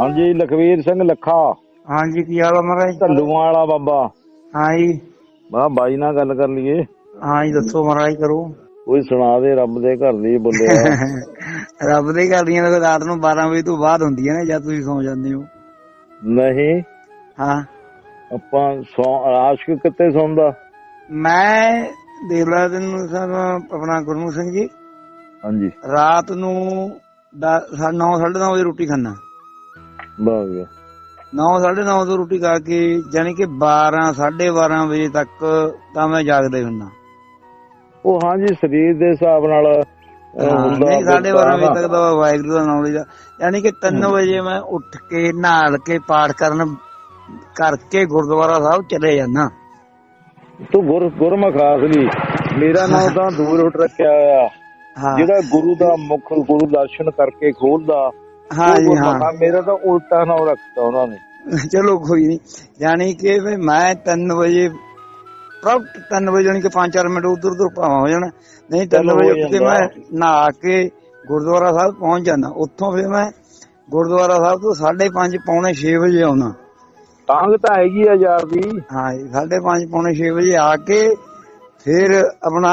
ਹਾਂਜੀ ਲਖਵੀਰ ਸਿੰਘ ਲੱਖਾ। ਹਾਂਜੀ ਕੀ ਹਾਲ ਆ ਮਹਾਰਾਜ? ਢੱਲੂਆਂ ਵਾਲਾ ਬਾਬਾ। ਹਾਂ ਜੀ ਮੈਂ ਬਾਈ ਨਾਲ ਗੱਲ ਕਰ ਲਈਏ। ਹਾਂ ਜੀ ਦੱਸੋ ਮਹਾਰਾਜ ਕਰੋ। ਕੋਈ ਸੁਣਾ ਦੇ ਰੱਬ ਦੇ ਘਰ ਦੀ ਬੋਲਿਆ। ਰੱਬ ਦੇ ਕਰਦੀਆਂ ਤਾਂ ਰਾਤ ਨੂੰ 12 ਵਜੇ ਤੋਂ ਬਾਅਦ ਹੁੰਦੀਆਂ ਨੇ ਜਦ ਤੁਸੀਂ ਸੌ ਜਾਂਦੇ ਹੋ? ਨਹੀਂ। ਹਾਂ। ਆਪਾਂ ਸੌ ਆਸ਼ਕ ਕਿੱਥੇ ਸੌਂਦਾ? ਮੈਂ ਦੇਖ ਲਾ ਤੈਨੂੰ ਸਾਹਿਬ ਆਪਣਾ ਗੁਰਮੁਖ ਸਿੰਘ ਜੀ। ਹਾਂਜੀ। ਰਾਤ ਨੂੰ 9 9:30 ਵਜੇ ਰੋਟੀ ਖਾਣਾ 9 9:30 ਤੋਂ ਰੋਟੀ ਖਾ ਕੇ ਯਾਨੀ ਕਿ 12 12:30 ਵਜੇ ਤੱਕ ਤਾਂ ਮੈਂ ਜਾਗਦਾ ਹੀ ਹੁੰਨਾ ਉਹ ਹਾਂਜੀ ਸਰੀਰ ਦੇ ਹਿਸਾਬ ਨਾਲ ਹੁੰਦਾ ਨਹੀਂ 12:30 ਵਜੇ। ਤੱਕ ਤਾਂ ਵਾਹਿਗੁਰੂ ਦਾ ਨਾਮ ਲਈਦਾ। ਯਾਨੀ ਕਿ 3 ਵਜੇ ਮੈਂ ਉੱਠ ਕੇ ਨਹਾਲ ਕੇ ਪਾਠ ਕਰਨ ਕਰਕੇ ਗੁਰਦੁਆਰਾ ਸਾਹਿਬ ਚਲੇ ਜਾਣਾ ਤੂੰ ਗੁਰ ਗੁਰਮੁਖ ਆਸਲੀ ਮੇਰਾ ਨਾਮ ਤਾਂ ਦੂਰ ਉੱਠ ਰੱਖਿਆ ਹੋਇਆ। ਜਿਹੜਾ ਗੁਰੂ ਦਾ ਮੁਖ ਗੁਰੂ ਦਰਸ਼ਨ ਕਰਕੇ ਖੋਲਦਾ ਹਾਂ ਜੀ ਹਾਂ। ਮੇਰਾ ਤਾਂ ਉਲਟਾ ਨਾਮ ਰੱਖਤਾ ਉਹਨਾਂ ਨੇ। ਚਲੋ ਕੋਈ ਨਹੀਂ ਯਾਨੀ ਕਿ ਵੀ ਮੈਂ 3 ਵਜੇ ਪ੍ਰੋਪਟ 3 ਵਜੇ ਜਾਨੀ ਕਿ 5-4 ਮਿੰਟ ਉਧਰ ਉਧਰ ਭਾਵਾਂ ਹੋ ਜਾਣਾ। ਨਹੀਂ 3 ਚਲੋ ਵਜੇ ਜਾਂਦਾ। ਮੈਂ ਨਹਾ ਕੇ ਗੁਰਦੁਆਰਾ ਸਾਹਿਬ ਪਹੁੰਚ ਜਾਣਾ ਉੱਥੋਂ ਫਿਰ ਮੈਂ ਗੁਰਦੁਆਰਾ ਸਾਹਿਬ ਤੋਂ 5:30 ਪੌਣੇ 6 ਵਜੇ ਆਉਣਾ ਤਾਂਗ ਤਾਂ ਹੈਗੀ ਆ ਯਾਰ ਦੀ। ਹਾਂ ਜੀ 5:30 ਪੌਣੇ 6 ਵਜੇ ਆ ਕੇ ਫਿਰ ਆਪਣਾ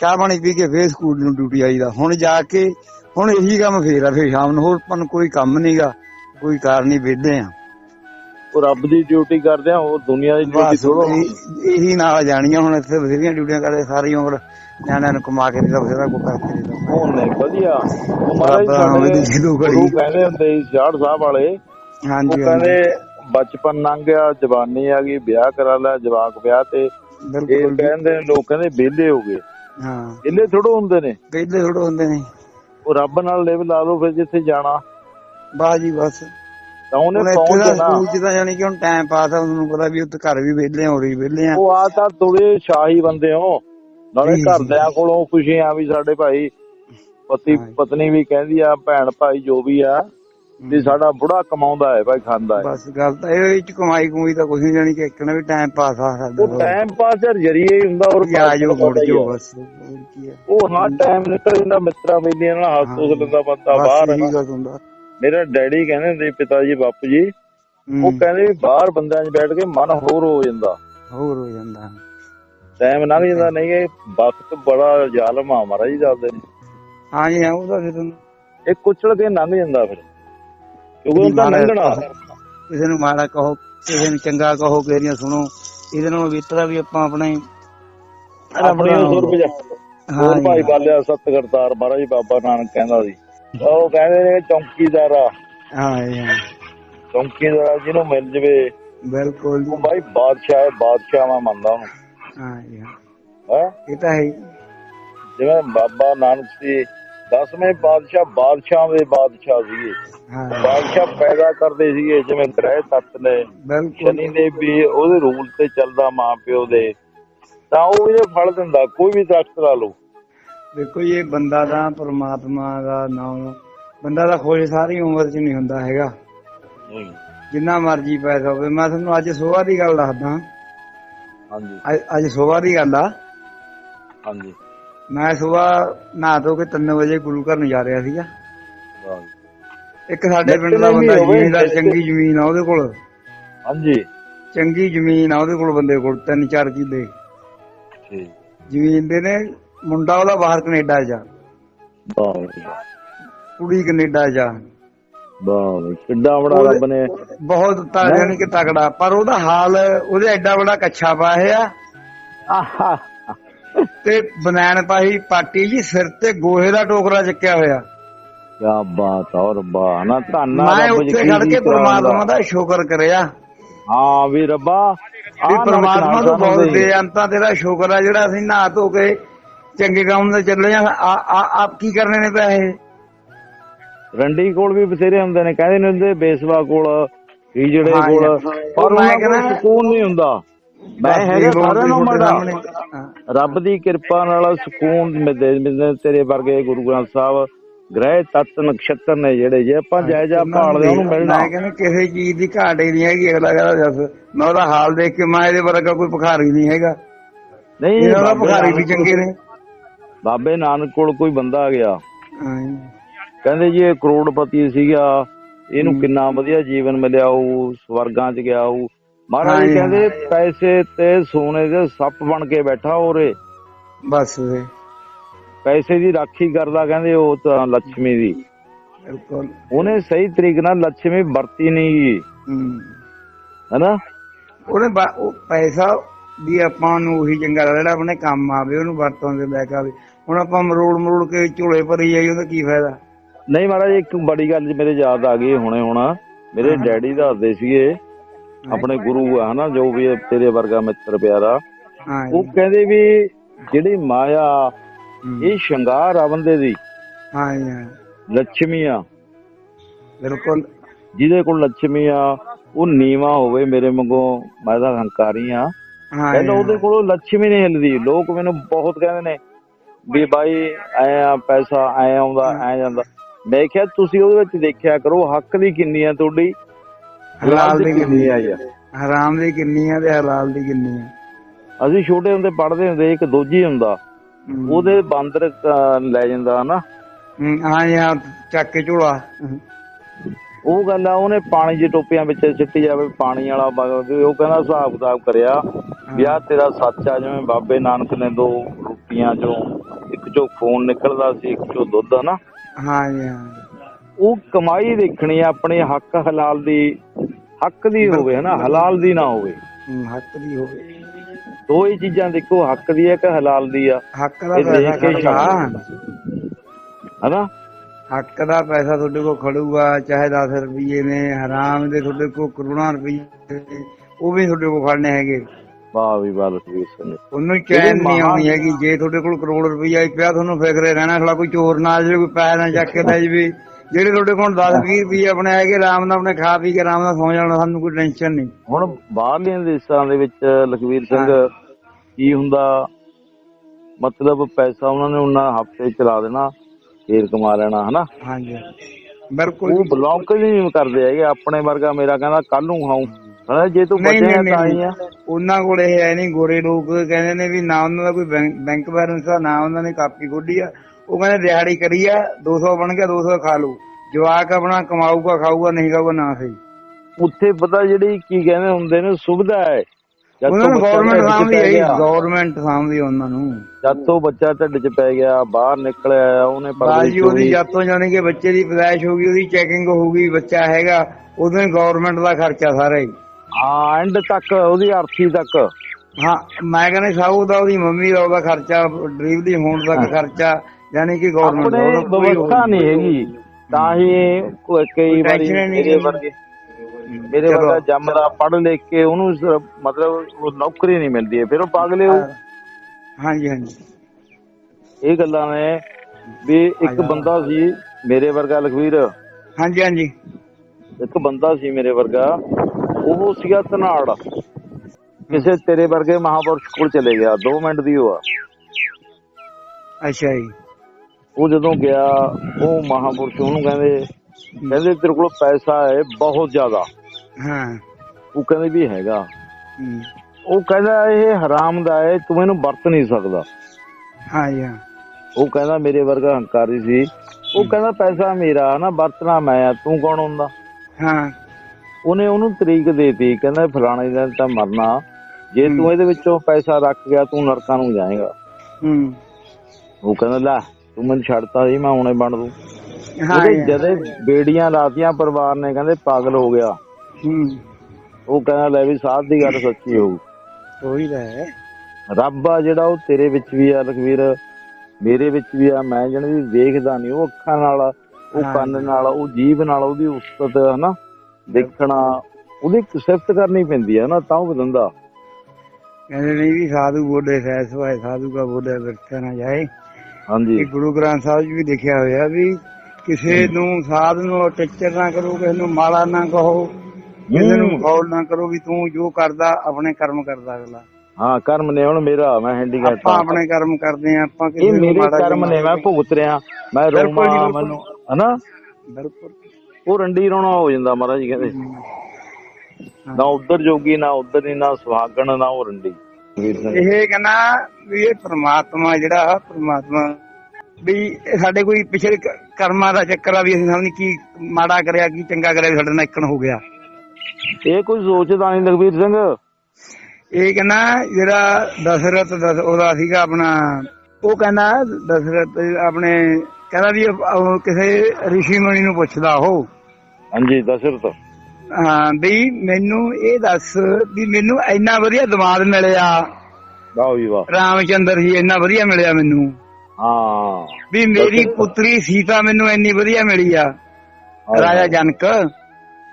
ਚਾਹ ਪਾਣੀ ਪੀ ਕੇ ਫੇਰ ਸਕੂਲ ਨੂੰ ਡਿਊਟੀ ਆਈਦਾ। ਹੁਣ ਜਾ ਕੇ ਹੁਣ ਇਹੀ ਕੰਮ ਫੇਰ ਆ ਫੇਰ ਸ਼ਾਮ ਨੂੰ ਹੋਰ ਪਨ ਕੋਈ ਕੰਮ ਨਹੀਂਗਾ ਕੋਈ ਕਾਰ ਨਹੀਂ ਵਿਹਲੇ ਆ। ਉਹ ਰੱਬ ਦੀ ਡਿਊਟੀ ਕਰਦੇ ਆ ਉਹ ਦੁਨੀਆ ਦੀ ਡਿਊਟੀ ਥੋੜੋ ਇਹ- ਨਾਲ ਜਾਣੀਆਂ ਹੁਣ ਇੱਥੇ ਬਥੇਰੀਆਂ ਡਿਊਟੀਆਂ ਕਰਦੇ ਸਾਰੀ ਉਮਰ ਨਿਆਣਿਆਂ ਨੂੰ ਕਮਾ ਕੇ ਦਿੱਤਾ ਬਥੇਰਾ ਕੋ ਕਰਕੇ ਦਿੱਤਾ ਵਧੀਆ। ਉਹ ਮਹਾਰਾਜ ਰੱਬ ਨਾਮ ਸਾਡੇ। ਗੁਰੂ ਕਹਿੰਦੇ ਹੁੰਦੇ ਸੀ ਸ਼ਾੜ ਸਾਹਿਬ ਵਾਲੇ ਉਹ ਹਾਂਜੀ ਕਹਿੰਦੇ ਬਚਪਨ ਲੰਘ ਗਿਆ ਜਵਾਨੀ ਆ ਗਈ ਵਿਆਹ ਕਰਾ ਲਿਆ ਜਵਾਕ ਵਿਆਹ ਤੇ। ਇਹ ਬਿਲਕੁਲ। ਕਹਿੰਦੇ ਲੋਕ ਕਹਿੰਦੇ ਵਿਹਲੇ ਹੋ ਗਏ। ਹਾਂ। ਵਿਹਲੇ ਥੋੜੋ ਹੁੰਦੇ ਨੇ। ਪਹਿਲੇ ਥੋੜੇ ਹੁੰਦੇ ਨੇ। ਉਹ ਰੱਬ ਨਾਲ ਲਿਵ ਲਾ ਲਓ ਫਿਰ ਜਿੱਥੇ ਜਾਣਾ। ਬਾਸ ਜੀ ਬਸ। ਤਾਂ ਉਹਨੇ ਪਹੁੰਚ ਜਾਣਾ। ਸਕੂਲ ਚ ਤਾਂ ਕਿ ਹੁਣ ਟਾਈਮ ਪਾਸ ਆ ਤੁਹਾਨੂੰ ਪਤਾ ਵੀ ਉੱਥੇ ਘਰ ਵੀ ਵਿਹਲੇ ਹੋ ਰਹੀ ਵਿਹਲੇ ਆ। ਉਹ ਆ ਤਾਂ ਤੁਰੇ ਸ਼ਾਹੀ ਬੰਦੇ ਹੋ। ਨਾਲੇ। ਘਰਦਿਆਂ ਕੋਲੋਂ ਖੁਸ਼ੀਆਂ ਵੀ ਸਾਡੇ ਭਾਈ ਪਤੀ। ਪਤਨੀ ਵੀ ਕਹਿੰਦੀ ਆ ਭੈਣ ਭਾਈ ਜੋ ਵੀ ਆ। ਵੀ ਸਾਡਾ ਬੁੜਾ ਕਮਾਉਂਦਾ ਹੈ ਭਾਈ ਖਾਂਦਾ ਹੈ। ਬਸ ਗੱਲ ਤਾਂ ਇਹ ਹੋਈ ਚ ਕਮਾਈ ਕਮਾਈ ਤਾਂ ਕੁਝ ਨਹੀਂ ਜਾਣੀ ਕਿ ਇੱਕ ਨਾ ਵੀ ਟਾਈਮ ਪਾਸ ਆ ਸਾਡਾ। ਉਹ ਟਾਈਮ ਪਾਸ ਯਾਰ ਜਰੀਏ ਹੀ ਹੁੰਦਾ ਔਰ ਆ ਜੋ ਪਤਾ ਮੁੜ ਜੋ। ਬਸ ਉਹ ਹਾਂ ਟਾਈਮ ਨਿਕਲ ਜਾਂਦਾ ਮਿੱਤਰਾਂ ਬੇਲੀਆਂ ਨਾਲ ਹੱਸ। ਹੁਸ ਲੈਂਦਾ ਬੰਦਾ ਬਾਹਰ ਮੇਰਾ ਡੈਡੀ ਕਹਿੰਦੇ ਹੁੰਦੇ ਪਿਤਾ ਜੀ ਬਾਪੂ ਜੀ ਉਹ ਕਹਿੰਦੇ ਵੀ ਬਾਹਰ ਬੰਦਿਆਂ 'ਚ ਬੈਠ ਕੇ ਮਨ ਹੋਰ ਹੋ ਜਾਂਦਾ। ਹੋਰ ਹੋ ਜਾਂਦਾ। ਟਾਈਮ ਲੰਘ ਜਾਂਦਾ ਨਹੀਂ ਇਹ ਵਕਤ ਬੜਾ ਜ਼ਾਲਮ ਆ ਮਹਾਰਾਜ ਜੀ ਦੱਸਦੇ ਨੇ। ਹਾਂ ਜੀ ਹਾਂ ਉਹਦਾ ਫਿਰ ਇਹ ਕੁਚਲ ਕੇ ਲੰਘ ਜਾਂਦਾ ਫਿਰ। ਕਿਉਂਕਿ ਉਹ ਤਾਂ ਲੰਘਣਾ। ਕਿਸੇ ਨੂੰ ਮਾੜਾ ਕਹੋ ਕਿਸੇ ਨੂੰ ਚੰਗਾ ਕਹੋ ਕਿਹੜੀਆਂ ਸੁਣੋ। ਇਹਦੇ ਨਾਲੋਂ ਆ ਵੀ ਆਪਾਂ ਆਪਣੇ ਆਪਣੀ ਸੁਰ ਵਜਾ ਹੋਰ ਭਾਈ। ਬਾਲਿਆ ਸਤ ਕਰਤਾਰ ਮਹਾਰਾਜ ਬਾਬਾ ਨਾਨਕ ਕਹਿੰਦਾ ਸੀ। ਉਹ ਕਹਿੰਦੇ ਨੇ ਚੌਂਕੀਦਾਰ ਆ। ਹਾਂ ਜੀ, ਹਾਂ। ਚੌਂਕੀਦਾਰ ਜਿਹਨੂੰ ਮਿਲ ਜਵੇ। ਬਿਲਕੁਲ ਜੀ। ਉਹ ਭਾਈ ਬਾਦਸ਼ਾਹ ਹੈ ਬਾਦਸ਼ਾਹ ਮੈਂ ਮੰਨਦਾ ਹਾਂ ਹਾਂ। ਇਹ ਤਾਂ ਹੀ। ਜਿਵੇਂ ਬਾਬਾ ਨਾਨਕ ਸੀ ਦਸਵੇਂ ਬਾਦਸ਼ਾਹ ਬਾਦਸ਼ਾਹਾਂ ਦੇ ਬਾਦਸ਼ਾਹ ਸੀਗੇ। ਬਾਦਸ਼ਾਹ ਪੈਦਾ ਕਰਦੇ ਸੀਗੇ ਜਿਵੇਂ ਗ੍ਰਹਿ ਤੱਤ ਨੇ। ਸ਼ਨੀ ਦੇ ਵੀ ਉਹਦੇ ਰੂਲ ਤੇ ਚੱਲਦਾ ਮਾਂ ਪਿਓ ਦੇ। ਤਾਂ ਉਹ ਇਹਦੇ ਫਲ ਦਿੰਦਾ ਕੋਈ ਵੀ ਦਰਖਤ ਲਾ ਲਓ। ਦੇਖੋ ਇਹ ਬੰਦਾ ਦਾ ਪ੍ਰਮਾਤਮਾ ਦਾ ਨਾਮ ਬੰਦਾ ਦਾ ਖੋਜ ਸਾਰੀ ਉਮਰ 'ਚ ਨਹੀਂ ਹੁੰਦਾ ਹੈਗਾ। ਜਿੰਨਾ ਮਰਜ਼ੀ ਪੈਸਾ ਹੋਵੇ। ਮੈਂ ਤੁਹਾਨੂੰ ਅੱਜ ਸਵੇਰ ਦੀ ਗੱਲ ਦੱਸਦਾ। ਹਾਂਜੀ। ਅੱਜ- ਸਵੇਰ ਦੀ ਗੱਲ ਆ। ਹਾਂਜੀ। ਮੈਂ ਸਵੇਰ ਨਹਾ ਧੋ ਕੇ 3 ਵਜੇ ਗੁਰੂ ਘਰ ਨੂੰ ਜਾ ਰਿਹਾ ਸੀਗਾ। ਇੱਕ ਸਾਡੇ ਪਿੰਡ ਦਾ ਬੰਦਾ ਨਿੱਤ- ਚੰਗੀ ਜ਼ਮੀਨ ਆ ਉਹਦੇ ਕੋਲ। ਹਾਂਜੀ। ਚੰਗੀ ਜ਼ਮੀਨ ਆ ਉਹਦੇ ਕੋਲ ਬੰਦੇ ਕੋਲ ਤਿੰਨ ਚਾਰ ਕਿੱਲੇ। ਠੀਕ। ਜ਼ਮੀਨ ਦੇ ਨੇ ਮੁੰਡਾ ਉਹਦਾ ਬਾਹਰ ਕੈਨੇਡਾ ਜਾ। ਕੁੜੀ ਕੈਨੇਡਾ ਜਾ। ਵਾਹ। ਕਿੱਡਾ ਬੜਾ ਰੱਬ ਨੇ। ਬਹੁਤ ਤਾਂ ਯਾਨੀ ਕਿ ਤਕੜਾ। ਪਰ ਉਹਦਾ ਹਾਲ ਉਹਦੇ ਐਡਾ ਬੜਾ ਕੱਛਾ ਪਾਇਆ ਆਹਾ। ਤੇ ਬਨੈਣ ਪਾਈ ਪਾਟੀ ਜੀ ਸਿਰ ਤੇ ਗੋਹੇ ਦਾ ਟੋਕਰਾ ਚੱਕਿਆ ਹੋਇਆ ਕਿਆ ਬਾਤ ਔਰ ਬਾ ਨਾ ਧੰਨਾ ਮੈਂ ਉੱਥੇ ਖੜ ਕੇ। ਪ੍ਰਮਾਤਮਾ ਦਾ ਸ਼ੁਕਰ ਕਰਿਆ ਹਾਂ ਵੀ ਰੱਬਾ ਵੀ ਪ੍ਰਮਾਤਮਾ ਤੋਂ ਨਾ ਬਹੁਤ। ਬੇਅੰਤਾਂ ਤੇਰਾ ਸ਼ੁਕਰ ਆ ਜਿਹੜਾ ਅਸੀਂ ਨਹਾ ਧੋ ਕੇ ਚੰਗੇ ਕੰਮ ਤੇ ਚੱਲੇ ਆ ਆਪ ਕੀ ਕਰਨੇ ਨੇ ਪੈਸੇ ਰੰਡੀ ਕੋਲ ਵੀ ਬਥੇਰੇ ਹੁੰਦੇ ਨੇ ਕਹਿੰਦੇ ਨੇ ਹੁੰਦੇ ਬੇਸਵਾ ਕੋਲ ਹਾਂ ਕੋਲ। ਪਰ ਮੈਂ ਕਹਿੰਦਾ- ਸਕੂਨ ਨਹੀਂ ਹੁੰਦਾ ਮੈਂ ਹੈਗਾ ਸਾਰਿਆਂ ਨੂੰ ਮਾੜਾ। ਰੱਬ ਦੀ ਕਿਰਪਾ ਨਾਲ ਸਕੂਨ ਮਿਲਦੇ ਤੇਰੇ ਵਰਗੇ ਗੁਰੂ ਗ੍ਰੰਥ ਸਾਹਿਬ। ਗ੍ਰਹਿ ਤੱਤ ਨਕਸ਼ਤਰ ਨੇ ਜਿਹੜੇ ਜੇ ਆਪਾਂ ਜਾਇਜਾ ਭਾਲਦੇ ਉਹਨੂੰ ਮਿਲਣਾ। ਮੈਂ ਕਹਿੰਦਾ ਕਿਸੇ ਚੀਜ਼ ਦੀ ਘਾਟ ਹੀ ਨਹੀਂ ਹੈਗੀ ਅਗਲਾ ਕਹਿੰਦਾ ਦੱਸ ਮੈਂ ਉਹਦਾ ਹਾਲ ਦੇਖ ਕੇ ਮੈਂ ਇਹਦੇ ਵਰਗਾ ਕੋਈ ਭਿਖਾਰੀ ਨਹੀਂ ਹੈਗਾ। ਨਹੀਂ ਇਹਨਾਂ ਦਾ ਬਾਬੇ ਭਿਖਾਰੀ ਵੀ ਚੰਗੇ ਨੇ। ਬਾਬੇ ਨਾਨਕ ਕੋਲ ਕੋਈ ਬੰਦਾ ਆ ਗਿਆ। ਕਹਿੰਦੇ ਜੀ ਇਹ ਕਰੋੜਪਤੀ ਸੀਗਾ ਇਹਨੂੰ। ਕਿੰਨਾ ਵਧੀਆ ਜੀਵਨ ਮਿਲਿਆ ਹੋਊ ਸਵਰਗਾਂ 'ਚ ਗਿਆ ਹੋਊ ਮਹਾਰਾਜ ਕਹਿੰਦੇ ਪੈਸੇ ਤੇ ਸੋਨੇ ਦੇ ਸੱਪ ਬਣ ਕੇ ਬੈਠਾ ਔਰੇ ਬਸ ਜੀ। ਪੈਸੇ ਦੀ ਰਾਖੀ ਕਰਦਾ ਕਹਿੰਦੇ ਉਹ ਤਾਂ ਲక్ష్ਮੀ ਦੀ। ਬਿਲਕੁਲ। ਉਹਨੇ ਸਹੀ ਤਰੀਕੇ ਨਾਲ ਲక్ష్ਮੀ ਵਰਤੀ ਨਹੀਂ ਹੈਨਾ? ਉਹਨੇ ਪੈਸਾ ਵੀ ਆਪਾਂ ਨੂੰ ਉਹੀ ਚੰਗਾ ਜਿਹੜਾ ਆਪਣੇ ਕੰਮ ਆਵੇ ਉਹਨੂੰ ਵਰਤੋਂ ਦੇ ਲੈ ਕੇ ਆਵੇ ਹੁਣ ਆਪਾਂ ਮਰੋੜ ਮਰੋੜ ਕੇ ਝੋਲੇ ਭਰੀ ਜਾਈ ਉਹਦਾ ਕੀ ਫਾਇਦਾ? ਨਹੀਂ ਮਹਾਰਾਜ ਇੱਕ ਬੜੀ ਗੱਲ ਮੇਰੇ ਯਾਦ ਆ ਗਈ ਹੁਣੇ ਹੁਣਾ। ਮੇਰੇ ਡੈਡੀ ਦੱਸਦੇ ਸੀਗੇ ਆਪਣੇ ਗੁਰੂ ਆ ਹਨਾ ਜੋ ਵੀ ਤੇਰੇ ਵਰਗਾ ਮਿੱਤਰ ਪਿਆਰਾ ਉਹ ਕਹਿੰਦੇ ਵੀ ਜਿਹੜੀ ਮਾਇਆ ਇਹ ਸ਼ਿੰਗਾਰ ਆ ਬੰਦੇ ਦੀ। ਹਾਂ ਬਿਲਕੁਲ। ਜਿਹਦੇ ਕੋਲ ਲక్ష్ਮੀ ਆ ਉਹ ਨੀਵਾ ਹੋਵੇ ਮੇਰੇ ਵਾਂਗੂ ਮੈਂ ਤਾਂ ਹੰਕਾਰੀ ਆ ਕਹਿੰਦਾ ਉਹਦੇ ਕੋਲ ਲక్ష్ਮੀ ਨਹੀਂ ਹਿਲਦੀ। ਲੋਕ ਮੈਨੂੰ ਬਹੁਤ ਕਹਿੰਦੇ ਨੇ ਵੀ ਬਾਈ ਐ ਪੈਸਾ ਐ ਆਉਂਦਾ ਐ ਜਾਂਦਾ। ਮੈਂ ਕਿਹਾ ਤੁਸੀਂ ਉਹਦੇ ਵਿੱਚ ਦੇਖਿਆ ਕਰੋ ਹੱਕ ਦੀ ਕਿੰਨੀ ਆ ਤੁਹਾਡੀ। ਹਲਾਲ ਦੀ ਕਿੰਨੀ ਆ? ਯਾਰ ਹਰਾਮ ਦੀ ਕਿੰਨੀ ਆ ਤੇ ਹਲਾਲ ਦੀ ਕਿੰਨੀ ਆ? ਅਸੀਂ ਛੋਟੇ ਹੁੰਦੇ ਪੜ੍ਹਦੇ ਹੁੰਦੇ ਇੱਕ ਦੋਜੀ ਹੁੰਦਾ। ਉਹਦੇ ਬਾਂਦਰ ਲੈ ਜਾਂਦਾ ਹਨਾ? ਹੂੰ, ਹਾਂ ਚੱਕ ਕੇ ਝੋਲਾ। ਉਹ ਗੱਲ ਆ ਉਹਨੇ ਪਾਣੀ ਦੇ ਟੋਪਿਆਂ ਵਿੱਚ ਸਿੱਟੀ ਜਾਵੇ ਪਾਣੀ ਵਾਲਾ ਉਹ ਕਹਿੰਦਾ ਹਿਸਾਬ ਕਿਤਾਬ ਕਰਿਆ ਵੀ ਆਹ ਤੇਰਾ ਸੱਚ ਆ ਜਿਵੇਂ ਬਾਬੇ ਨਾਨਕ ਨੇ ਦੋ ਰੋਟੀਆਂ ਚੋਂ ਇੱਕ ਚੋਂ ਖੂਨ ਨਿਕਲਦਾ ਸੀ ਇੱਕ ਚੋਂ ਦੁੱਧ ਹਨਾ? ਹਾਂ ਹਾਂ ਉਹ ਕਮਾਈ ਦੇਖਣੀ ਆ ਆਪਣੇ ਹੱਕ ਹਲਾਲ ਦੀ ਹੱਕ ਦੀ ਹੋਵੇ ਹਨਾ? ਹਲਾਲ ਦੀ ਨਾ ਹੋਵੇ। ਹੱਕ ਦੀ ਹੋਵੇ। ਦੋ ਹੀ ਚੀਜ਼ਾਂ ਦੇਖੋ ਹੱਕ ਦੀ ਹੈ ਕਿ ਹਲਾਲ ਦੀ ਆ? ਹੱਕ ਦਾ ਪੈਸਾ ਖੜੂਗਾ। ਹਨਾ? ਹੱਕ ਦਾ ਪੈਸਾ ਤੁਹਾਡੇ ਕੋਲ ਖੜੂਗਾ ਚਾਹੇ 10 ਰੁਪਏ ਨੇ ਹਰਾਮ ਦੇ ਤੁਹਾਡੇ ਕੋਲ ਕਰੋੜਾਂ ਰੁਪਏ ਉਹ ਵੀ ਤੁਹਾਡੇ ਕੋਲ ਖੜਨੇ ਹੈਗੇ। ਵਾਹ ਵੀ ਵਾਹ ਲਖਵੀਰ ਸਿੰਘ। ਉਹਨੂੰ ਚੈਨ ਨਹੀਂ ਆਉਣੀ ਹੈਗੀ। ਜੇ ਤੁਹਾਡੇ ਕੋਲ ਕਰੋੜ ਰੁਪਈਆ ਪਿਆ ਤੁਹਾਨੂੰ ਫਿਕਰੇ ਰਹਿਣਾ ਖਲਾ ਕੋਈ ਚੋਰ ਨਾ ਆ ਜਾਵੇ ਕੋਈ ਪੈਸਾ ਨਾ ਚੱਕ ਕੇ ਲੈ ਜਾਵੇ। ਜਿਹੜੇ ਤੁਹਾਡੇ ਕੋਲ 10 20 ਰੁਪਏ ਆਪਣੇ ਹੈਗੇ ਆਰਾਮ ਨਾਲ ਆਪਣੇ ਖਾ ਪੀ ਕੇ ਆਰਾਮ ਨਾਲ ਸੌ ਜਾਣਾ ਸਾਨੂੰ ਕੋਈ ਟੈਨਸ਼ਨ ਨਹੀਂ। ਹੁਣ ਬਾਹਰਲੀਆਂ ਦੇਸ਼ਾਂ ਦੇ ਵਿੱਚ ਲਖਵੀਰ ਸਿੰਘ ਹਾਂ। ਕੀ ਹੁੰਦਾ? ਮਤਲਬ ਪੈਸਾ ਉਹਨਾਂ ਨੇ ਉਹਨਾਂ ਹਫ਼ਤੇ ਚਲਾ ਦੇਣਾ ਫੇਰ ਕਮਾ ਲੈਣਾ ਹਨਾ? ਹਾਂਜੀ। ਬਿਲਕੁਲ ਉਹ। ਬਲੌਕ ਨਹੀਂ ਕਰਦੇ ਹੈਗੇ ਆਪਣੇ ਵਰਗਾ ਮੇਰਾ ਕਹਿੰਦਾ ਕੱਲ ਨੂੰ ਖਾਉ ਹਨਾ ਜੇ ਤੂੰ ਬਚਿਆ ਤਾਂ ਹੀ ਆ। ਉਹਨਾਂ ਕੋਲ ਇਹ ਹੈ ਨਹੀਂ ਗੋਰੇ ਲੋਕ ਕਹਿੰਦੇ ਨੇ ਵੀ ਨਾ ਉਹਨਾਂ ਦਾ ਕੋਈ ਬੈਂਕ- ਬੈਂਕ ਬੈਲੈਂਸ ਆ ਨਾ ਉਹਨਾਂ ਨੇ ਕਾਪੀ ਖੋਲੀ ਆ। ਉਹ ਕਹਿੰਦੇ ਦਿਹਾੜੀ ਕਰੀ ਆ 200 ਬਣ ਗਿਆ 200 ਖਾ ਲਓ ਜਵਾਕ ਆਪਣਾ ਕਮਾਊਗਾ ਖਾਊਗਾ ਨਹੀਂ ਖਾਊਗਾ ਨਾ ਸਹੀ। ਉੱਥੇ ਪਤਾ ਜਿਹੜੀ ਕੀ ਕਹਿੰਦੇ ਹੁੰਦੇ ਨੇ ਸੁਵਿਧਾ ਹੈ। ਜਦ ਉਹਨਾਂ ਨੂੰ ਗਵਰਨਮੈਂਟ ਹੈ ਗਿਆ, ਗਵਰਨਮੈਂਟ ਆ ਉਹਨਾਂ ਨੂੰ। ਜਦ ਤੋਂ ਬੱਚਾ ਢਿੱਡ 'ਚ ਪੈ ਗਿਆ ਬਾਹਰ ਨਿਕਲਿਆ ਉਹਨੇ ਬਾਜੀ ਉਹਦੀ। ਜਦ ਤੋਂ ਜਾਣੀ ਕਿ ਬੱਚੇ ਦੀ ਪਦਾਇਸ਼ ਹੋ ਗਈ ਉਹਦੀ ਚੈਕਿੰਗ ਹੋ ਗਈ ਬੱਚਾ ਹੈਗਾ ਉਦੋਂ ਹੀ ਗਵਰਨਮੈਂਟ ਦਾ ਖਰਚਾ ਸਾਰਾ ਹੀ। ਹਾਂ ਐਂਡ ਤੱਕ ਉਹਦੀ ਅਰਥੀ ਤੱਕ। ਹਾਂ ਮੈਂ ਕਹਿੰਦਾ ਸਾਊ ਦਾ ਉਹਦੀ ਮੰਮੀ ਦਾ ਉਹਦਾ ਖਰਚਾ ਡਰੀਵ ਦੀ ਹੋਣ ਤੱਕ ਖਰਚਾ ਯਾਨੀ ਕਿ ਗਵਰਨਮੈਂਟ ਆਪਣੇ ਵਿਵਸਥਾ ਨਹੀਂ ਹੈਗੀ। ਤਾਂ ਹੀ ਕੋ- ਕਈ ਵਾਰੀ tension ਹੀ ਨਹੀਂ ਮੇਰੇ ਹੈਗੀ। ਵਰਗੇ ਮੇਰੇ ਚਲੋ। ਵਰਗਾ ਜੰਮਦਾ ਪੜ੍ਹ ਲਿਖ ਕੇ ਉਹਨੂੰ ਸ- ਮਤਲਬ ਉਹ ਨੌਕਰੀ ਨਹੀਂ ਮਿਲਦੀ ਹੈ। ਫਿਰ ਉਹ ਪਾਗਲੇ ਹੋ ਹਾਂਜੀ ਹਾਂਜੀ। ਇਹ ਗੱਲਾਂ ਨੇ ਵੀ ਇੱਕ ਬੰਦਾ ਸੀ ਮੇਰੇ ਵਰਗਾ ਲਖਵੀਰ। ਹਾਂਜੀ ਹਾਂਜੀ। ਇੱਕ ਬੰਦਾ ਸੀ ਮੇਰੇ ਵਰਗਾ। ਉਹ ਸੀਗਾ ਧਨਾੜ। ਕਿਸੇ ਤੇਰੇ ਵਰਗੇ ਮਹਾਪੁਰਸ਼ ਕੋਲ ਚਲੇ ਗਿਆ। 2 ਮਿੰਟ ਦੀ ਉਹ ਆ। ਅੱਛਾ ਜੀ। ਉਹ ਜਦੋਂ ਗਿਆ ਉਹ ਮਹਾਪੁਰਸ਼ ਉਹਨੂੰ ਕਹਿੰਦੇ ਕਹਿੰਦੇ ਤੇਰੇ ਕੋਲ ਪੈਸਾ ਹੈ ਬਹੁਤ ਜ਼ਿਆਦਾ। ਹਾਂ। ਉਹ ਕਹਿੰਦੇ ਵੀ ਹੈਗਾ। ਉਹ ਕਹਿੰਦਾ ਇਹ ਹਰਾਮ ਦਾ ਹੈ ਤੂੰ ਇਹਨੂੰ ਵਰਤ ਨਹੀਂ ਸਕਦਾ। ਹਾਂ ਜੀ ਹਾਂ। ਉਹ ਕਹਿੰਦਾ ਮੇਰੇ ਵਰਗਾ ਹੰਕਾਰੀ ਸੀ। ਉਹ ਕਹਿੰਦਾ ਪੈਸਾ ਮੇਰਾ ਨਾ ਵਰਤਣਾ ਮੈਂ ਆ ਤੂੰ ਕੌਣ ਹੁੰਦਾ? ਹਾਂ। ਉਹਨੇ ਉਹਨੂੰ ਤਰੀਕ ਦੇਤੀ ਕਹਿੰਦਾ ਫਲਾਣੇ ਦਿਨ ਤਾਂ ਮਰਨਾ। ਜੇ ਤੂੰ ਇਹਦੇ ਵਿੱਚੋਂ ਪੈਸਾ ਰੱਖ ਗਿਆ ਤੂੰ ਨਰਕਾਂ ਨੂੰ ਜਾਏਗਾ। ਹੂੰ। ਉਹ ਕਹਿੰਦਾ ਲੈ ਤੂੰ ਮੈਨੂੰ ਛੱਡਤਾ ਸੀ ਮੈਂ ਹੁਣੇ ਬਣ ਦੂੰ। ਹਾਂ ਉਹਦੇ ਜਦੇ ਬੇੜੀਆਂ ਲਾਤੀਆਂ ਪਰਿਵਾਰ ਨੇ ਕਹਿੰਦੇ ਪਾਗਲ ਹੋ ਗਿਆ। ਹੂੰ। ਉਹ ਕਹਿੰਦਾ ਲੈ ਵੀ ਸਾਧ ਦੀ ਗੱਲ ਸੱਚੀ ਹੋਊ। ਉਹੀ ਤਾਂ ਹੈ। ਰੱਬ ਆ ਜਿਹੜਾ ਉਹ ਤੇਰੇ ਵਿੱਚ ਵੀ ਆ ਲਖਵੀਰ। ਮੇਰੇ ਵਿੱਚ ਵੀ ਆ ਮੈਂ ਜਣ ਵੀ ਵੇਖਦਾ ਨਹੀਂ ਉਹ ਅੱਖਾਂ ਨਾਲ ਉਹ। ਕੰਨ ਨਾਲ ਉਹ ਜੀਭ ਨਾਲ ਉਹਦੀ ਉਸਤਤ ਹਨਾ? ਦੇਖਣਾ ਉਹਦੀ ਸਿਫਤ ਕਰਨੀ ਪੈਂਦੀ ਹੈ ਨਾ ਤਾਂ ਉਹ ਬਦੰਦਾ ਕਹਿੰਦੇ ਨਹੀਂ ਵੀ ਸਾਧੂ ਬੋਲੇ ਸੈਸ ਸਾਧੂ ਕਾ ਬੋਲੇ ਵਰਤਿਆ ਨਾ ਜਾਏ। ਹਾਂਜੀ। ਗੁਰੂ ਗ੍ਰੰਥ ਸਾਹਿਬ ਜੀ ਵੀ ਲਿਖਿਆ ਹੋਇਆ ਵੀ ਕਿਸੇ ਨੂੰ ਸਾਧ ਨੂੰ ਟਿੱਚਰ ਨਾ ਕਰੋ ਕਿਸੇ ਨੂੰ ਮਾੜਾ ਨਾ ਕਹੋ ਕਿਸੇ ਨੂੰ। ਮਖੌਲ ਨਾ ਕਰੋ ਵੀ ਤੂੰ ਜੋ ਕਰਦਾ ਆਪਣੇ ਕਰਮ ਕਰਦਾ ਅਗਲਾ। ਹਾਂ ਕਰਮ ਨੇ ਹੁਣ ਮੇਰਾ ਮੈਂ ਹੈਂਡੀਕੈਪ ਆਪਾਂ ਆਪਣੇ ਕਰਮ ਕਰਦੇ ਆ ਆਪਾਂ ਕਿਸੇ ਨੂੰ ਮੇਰੇ ਮਾੜਾ ਕਰਮ ਨੇ ਮੈਂ ਭੁਗਤ ਰਿਹਾ ਮੈਂ ਰੋਮਾ। ਮੈਨੂੰ ਹਨਾ? ਬਿਲਕੁਲ। ਉਹ ਰੰਡੀ ਰੋਣਾ ਹੋ ਜਾਂਦਾ ਮਹਾਰਾਜ ਜੀ ਕਹਿੰਦੇ। ਨਾ ਉਧਰ ਜੋਗੀ ਨਾ ਉਧਰ ਨਹੀਂ ਨਾ ਸੁਹਾਗਣ ਨਾ ਉਹ ਰੰਡੀ। ਇਹ ਕਹਿੰਦਾ ਵੀ ਇਹ ਪ੍ਰਮਾਤਮਾ ਜਿਹੜਾ ਪ੍ਰਮਾਤਮਾ ਵੀ ਸਾਡੇ ਕੋਈ ਪਿਛਲੇ ਕਰਮਾਂ ਦਾ ਚੱਕਰ ਆ ਵੀ ਅਸੀਂ ਸਮਝ ਕੀ ਮਾੜਾ ਕਰਿਆ ਕੀ ਚੰਗਾ ਕਰਿਆ ਵੀ ਸਾਡੇ ਨਾਲ ਇੱਕਣ ਹੋ ਗਿਆ। ਇਹ ਕੋਈ ਸੋਚਦਾ ਨਹੀਂ ਲਖਵੀਰ ਸਿੰਘ। ਇਹ ਕਹਿੰਦਾ ਜਿਹੜਾ ਦਸ਼ਰਥ ਦਸ ਉਹਦਾ ਸੀਗਾ ਆਪਣਾ ਉਹ ਕਹਿੰਦਾ ਦਸ਼ਰਥ ਆਪਣੇ ਕਹਿੰਦਾ ਵੀ ਕਿਸੇ ਰਿਸ਼ੀ ਮੁਨੀ ਨੂੰ ਪੁੱਛਦਾ ਉਹ। ਹਾਂਜੀ ਦਸ਼ਰਥ। ਹਾਂ ਵੀ ਮੈਨੂੰ ਇਹ ਦੱਸ ਵੀ ਮੈਨੂੰ ਇੰਨਾ ਵਧੀਆ ਦਿਮਾਗ ਮਿਲਿਆ। ਵਾਹ ਜੀ ਵਾਹ। ਰਾਮਚੰਦਰ ਜੀ ਇੰਨਾ ਵਧੀਆ ਮਿਲਿਆ ਮੈਨੂੰ। ਹਾਂ। ਵੀ ਮੇਰੀ ਪੁੱਤਰੀ ਸੀਤਾ ਮੈਨੂੰ ਇੰਨੀ ਵਧੀਆ ਮਿਲੀ ਆ। ਰਾਜਾ ਜਨਕ।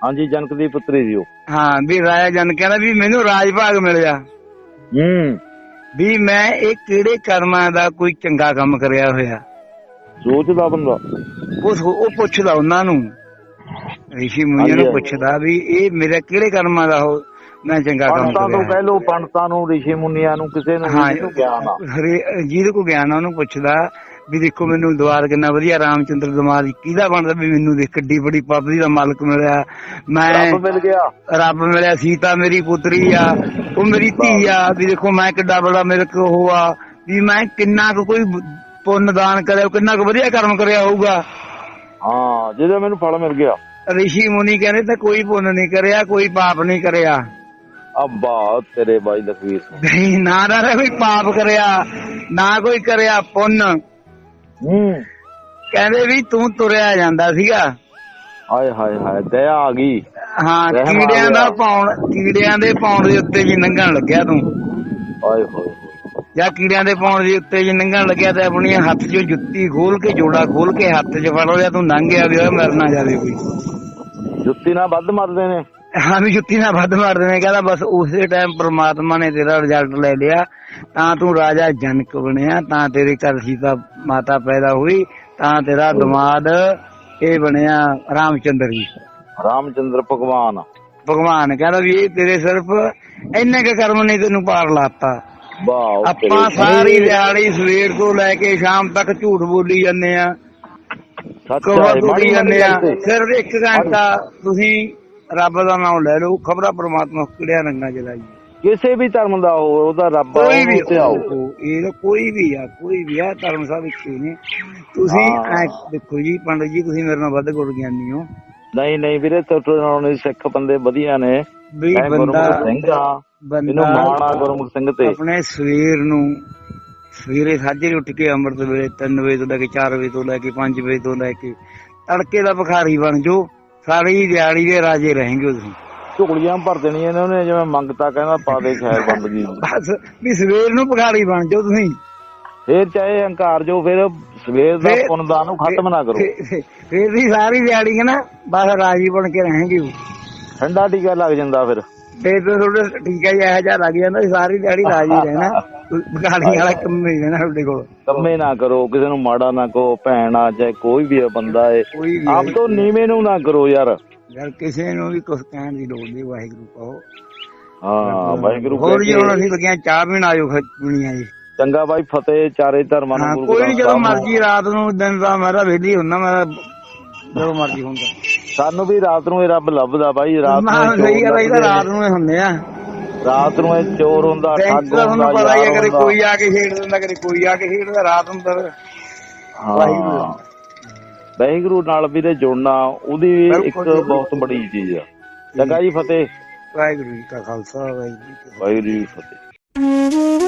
ਹਾਂਜੀ ਜਨਕ ਦੀ ਪੁੱਤਰੀ ਸੀ ਉਹ। ਹਾਂ ਵੀ ਰਾਜਾ ਜਨਕ ਕਹਿੰਦਾ ਵੀ ਮੈਨੂੰ ਰਾਜ ਭਾਗ ਮਿਲਿਆ। ਹੂੰ। ਵੀ ਮੈਂ ਇਹ ਕਿਹੜੇ ਕਰਮਾਂ ਦਾ ਕੋਈ ਚੰਗਾ ਕੰਮ ਕਰਿਆ ਹੋਇਆ। ਸੋਚਦਾ ਬੰਦਾ। ਉਸ ਉਹ ਪੁੱਛਦਾ ਉਹਨਾਂ ਨੂੰ। ਰਿਸ਼ੀ ਮੁਨੀਆਂ ਨੂੰ। ਪੁੱਛਦਾ ਵੀ ਇਹ ਮੇਰੇ ਕਿਹੜੇ ਕਰਮਾਂ ਦਾ ਉਹ ਮੈਂ ਚੰਗਾ ਕੰਮ ਪੰਡਤਾਂ ਤੋਂ ਕਰਿਆ। ਕਹਿ ਲੋ ਪੰਡਤਾਂ ਨੂੰ ਰਿਸ਼ੀ ਮੁਨੀਆਂ ਨੂੰ ਕਿਸੇ ਨੂੰ ਹਾਂ ਜਿਹਨੂੰ ਗਿਆਨ ਆ। ਜਿਹਦੇ ਕੋ ਗਿਆਨ ਆ ਉਹਨੂੰ ਪੁੱਛਦਾ ਵੀ ਦੇਖੋ ਮੈਨੂੰ ਦਵਾਰ ਕਿੰਨਾ ਵਧੀਆ ਰਾਮਚੰਦਰ ਦਮਾਦ ਕਿਹਦਾ ਬਣਦਾ ਵੀ ਮੈਨੂੰ ਦੇਖ ਕਿੱਡੀ ਬੜੀ ਪਾਪੜੀ ਦਾ ਮਾਲਕ ਮਿਲਿਆ। ਮੈਂ ਰੱਬ ਮਿਲ ਗਿਆ। ਰੱਬ ਮਿਲਿਆ ਸੀਤਾ ਮੇਰੀ ਪੁੱਤਰੀ ਆ ਉਹ ਮੇਰੀ ਧੀ ਆ ਵੀ ਦੇਖੋ ਮੈਂ ਕਿੱਡਾ ਬੜਾ ਮੇਰੇ ਕੋ ਉਹ ਆ ਵੀ ਮੈਂ ਕਿੰਨਾ ਕੁ ਕੋਈ ਪੁੰਨ ਦਾਨ ਕਰਿਆ ਕਿੰਨਾ ਕੁ ਵਧੀਆ ਕਰਮ ਕਰਿਆ ਹੋਊਗਾ। ਹਾਂ ਜਿਹਦਾ ਮੈਨੂੰ ਫਲ ਮਿਲ ਗਿਆ। ਰਿਸ਼ੀ ਮੁਨੀ ਕਹਿੰਦੇ ਤਾਂ ਕੋਈ ਪੁੰਨ ਨਹੀਂ ਕਰਿਆ ਕੋਈ ਪਾਪ ਨਹੀਂ ਕਰਿਆ। ਅੱਬਾ ਤੇਰੇ ਬਾਈ ਲਖਵੀਰ ਨਹੀਂ ਨਾ ਨਾ ਕੋਈ ਪਾਪ ਕਰਿਆ ਨਾ ਕੋਈ ਕਰਿਆ ਪੁੰਨ। ਹੂੰ। ਕਹਿੰਦੇ ਵੀ ਤੂੰ ਤੁਰਿਆ ਜਾਂਦਾ ਸੀਗਾ। ਹਾਏ ਹਾਏ ਹਾਏ ਦਇਆ ਆ ਗਈ। ਹਾਂ ਕੀੜਿਆਂ ਦਾ। ਪੌਣ ਕੀੜਿਆਂ ਦੇ ਪੌਣ ਦੇ ਉੱਤੇ ਜੀ ਲੰਘਣ ਲੱਗਿਆ ਤੂੰ। ਹਾਏ ਹੋਏ ਜਾਂ ਕੀੜਿਆਂ ਦੇ ਪੌਣ ਦੇ ਉੱਤੇ ਜੀ ਲੰਘਣ ਲੱਗਿਆ ਤੇ ਆਪਣੀ ਹੱਥ 'ਚੋਂ ਜੁੱਤੀ ਖੋਲ ਕੇ ਜੋੜਾ ਖੋਲ ਕੇ ਹੱਥ 'ਚ ਫੜ ਲਿਆ ਤੂੰ ਲੰਘ ਗਿਆ ਵੀ ਉਹ ਮਰ ਨਾ ਜਾਵੇ ਕੋਈ। ਜੁੱਤੀ ਨਾਲ ਵੱਧ ਮਾਰਦੇ ਨੇ। ਹਾਂ ਵੀ ਜੁੱਤੀ ਨਾਲ ਵੱਧ ਮਾਰ ਦੇਣੇ ਕਹਿੰਦਾ ਬਸ ਉਸੇ ਟਾਈਮ ਪ੍ਰਮਾਤਮਾ ਨੇ ਤੇਰਾ ਰਿਜ਼ਲਟ ਲੈ ਲਿਆ। ਤਾਂ ਤੂੰ ਰਾਜਾ ਜਨਕ ਬਣਿਆ ਤਾਂ ਤੇਰੇ ਘਰ ਸੀਤਾ ਮਾਤਾ ਪੈਦਾ ਹੋਈ ਤਾਂ ਤੇਰਾ ਦਮਾਦ ਇਹ ਬਣਿਆ ਰਾਮਚੰਦਰ ਜੀ। ਰਾਮਚੰਦਰ ਭਗਵਾਨ। ਭਗਵਾਨ ਕਹਿੰਦਾ ਵੀ ਇਹ ਤੇਰੇ ਸਿਰਫ ਇੰਨੇ ਕੁ ਕਰਮ ਨੇ ਤੈਨੂੰ ਪਾਰ ਲਾਤਾ। ਵਾਹ ਆਪਾਂ ਸਾਰੀ ਦਿਹਾੜੀ ਸਵੇਰ ਤੋਂ ਲੈ ਕੇ ਸ਼ਾਮ ਤੱਕ ਝੂਠ ਬੋਲੀ ਜਾਂਦੇ ਆ। ਕੋਵਾ ਬੋਲੀ ਜਾਂਦੇ ਆ ਸਿਰਫ ਇੱਕ ਘੰਟਾ ਤੁਸੀਂ ਰੱਬ ਦਾ ਨਾਮ ਲੈ ਲਓ ਖਬਰਾਂ ਪ੍ਰਮਾਤਮਾ ਕਿਹੜਿਆ ਰੰਗਾਂ ਚ ਲਾਈ। ਕਿਸੇ ਵੀ ਧਰਮ ਦਾ ਹੋ ਉਹਦਾ ਰੱਬ ਆ, ਕੋਈ ਵੀ ਇਹ ਕੋਈ ਵੀ ਆ ਕੋਈ ਵੀ ਆ ਧਰਮ ਸਭ ਇੱਕੋ ਹੀ ਨੇ। ਤੁਸੀਂ ਦੇਖੋ ਜੀ ਪੰਡਤ ਜੀ ਤੁਸੀਂ ਮੇਰੇ ਨਾਲ ਵੱਧ ਗੁਰ ਗਿਆਨੀ ਹੋ। ਨਹੀਂ ਨਹੀਂ ਵੀਰੇ ਤੁਹਾਡੇ ਨਾਲੋਂ ਸਿੱਖ ਬੰਦੇ ਵਧੀਆ ਨੇ। ਵੀ ਬੰਦਾ ਬੰਦਾ ਮਾਣ ਗੁਰਮੁਖ ਸਿੰਘ ਤੇ। ਆਪਣੇ ਸਵੇਰ ਨੂੰ ਸਵੇਰੇ ਸਾਜਰੇ ਉੱਠ ਕੇ ਅੰਮ੍ਰਿਤ ਵੇਲੇ 3 ਵਜੇ ਤੋਂ ਲੈ ਕੇ 4 ਵਜੇ ਤੋਂ ਲੈ ਕੇ 5 ਵਜੇ ਤੋਂ ਲੈ ਕੇ ਤੜਕੇ ਦਾ ਭਿਖਾਰੀ ਬਣ ਜਾਓ ਸਾਰੀ ਦਿਹਾੜੀ ਦੇ ਰਾਜੇ ਰਹਿਣਗੇ ਤੁਸੀਂ ਝੁਗਲੀਆਂ ਭਰ ਦੇਣੀਆਂ ਇਹਨਾਂ ਨੇ ਜਿਵੇਂ ਮੰਗਤਾ ਕਹਿੰਦਾ ਪਾ ਦੇ ਖੈਰ ਬੰਦਗੀ। ਬਸ ਵੀ ਸਵੇਰ ਨੂੰ ਭਿਖਾਰੀ ਬਣ ਜਾਓ ਤੁਸੀਂ। ਫੇਰ ਚਾਹੇ ਹੰਕਾਰ ਜੋ ਫਿਰ ਸਵੇਰ ਦਾ ਪੁੰਨਦਾਨ ਨੂੰ ਖਤਮ ਨਾ ਕਰੋ। ਫੇਰ ਵੀ ਸਾਰੀ ਦਿਹਾੜੀ ਹੈ ਨਾ ਬਸ ਰਾਜੀ ਬਣ ਕੇ ਰਹਿਣਗੇ ਉਹ। ਠੰਡਾ ਟੀਕਾ ਲੱਗ ਜਾਂਦਾ ਫਿਰ। ਫੇਰ ਤਾਂ ਤੁਹਾਡੇ ਠੀਕ ਹੈ ਇਹੋ ਜਿਹਾ ਲੱਗ ਜਾਂਦਾ ਸਾਰੀ ਦਿਹਾੜੀ ਰਾਜੀ ਰਹਿਣਾ। ਭਿਖਾਰੀ ਵਾਲਾ ਕੰਮ ਨਹੀਂ ਰਹਿਣਾ ਤੁਹਾਡੇ ਕੋਲ। ਕੰਮੇ ਨਾ ਕਰੋ ਕਿਸੇ ਨੂੰ ਮਾੜਾ ਨਾ ਕਹੋ ਭੈਣ ਆ ਚਾਹੇ ਕੋਈ ਵੀ ਆ ਬੰਦਾ ਏ। ਕੋਈ ਵੀ ਆਪ ਤੋਂ ਨੀਵੇਂ ਨੂੰ ਨਾ ਕਰੋ ਯਾਰ। ਯਾਰ ਕਿਸੇ ਨੂੰ ਵੀ ਕੁਝ ਕਹਿਣ ਦੀ ਲੋੜ ਨਹੀਂ ਵਾਹਿਗੁਰੂ ਕਹੋ। ਹਾਂ ਵਾਹਿਗੁਰੂ ਹੋਰ ਜੀ ਹੁਣ ਅਸੀਂ ਲੱਗਿਆ ਚਾਹ ਪੀਣ ਆਇਓ ਦੁਨੀਆ ਜੀ। ਚੰਗਾ ਬਾਈ ਫਤਿਹ ਚਾਰੇ ਧਰਮਾਂ ਨੂੰ ਹਾਂ ਗੁਰੂ ਕੋਈ ਜਦੋਂ। ਮਰਜ਼ੀ ਰਾਤ ਨੂੰ ਦਿਨ ਦਾ ਮੇਰਾ ਵੇਲੀ ਹੁੰਦਾ ਮੈਂ ਜਦੋਂ ਮਰਜ਼ੀ ਹੁੰਦਾ। ਸਾਨੂੰ ਵੀ ਰਾਤ ਨੂੰ ਇਹ ਰੱਬ ਲੱਭਦਾ ਬਾਈ ਰਾਤ ਨੂੰ ਸਹੀ ਗੱਲ ਹੈ ਰਾਤ ਨੂੰ ਹੀ ਹੁੰਦੇ ਆ। ਰਾਤ ਨੂੰ ਇਹ ਚੋਰ ਹੁੰਦਾ ਠੱਗ ਹੁੰਦਾ ਤੁਹਾਨੂੰ ਪਤਾ ਹੀ ਹੈ ਕਦੇ। ਕੋਈ ਆ ਕੇ ਛੇੜ ਦਿੰਦਾ ਕਦੇ ਕੋਈ ਆ ਕੇ ਛੇੜਦਾ ਰਾਤ ਨੂੰ ਤਾਂ ਹਾਂ। ਵਾਹਿਗੁਰੂ। ਵਾਹਿਗੁਰੂ ਨਾਲ ਵੀਰੇ ਜੁੜਨਾ ਉਹਦੀ ਵੀ ਇੱਕ ਬਹੁਤ ਬੜੀ ਚੀਜ਼ ਆ। ਚੰਗਾ ਜੀ ਫਤਿਹ। ਵਾਹਿਗੁਰੂ ਜੀ ਕਾ ਖਾਲਸਾ ਵਾਹਿਗੁਰੂ ਜੀ ਕੀ ਫਤਿਹ।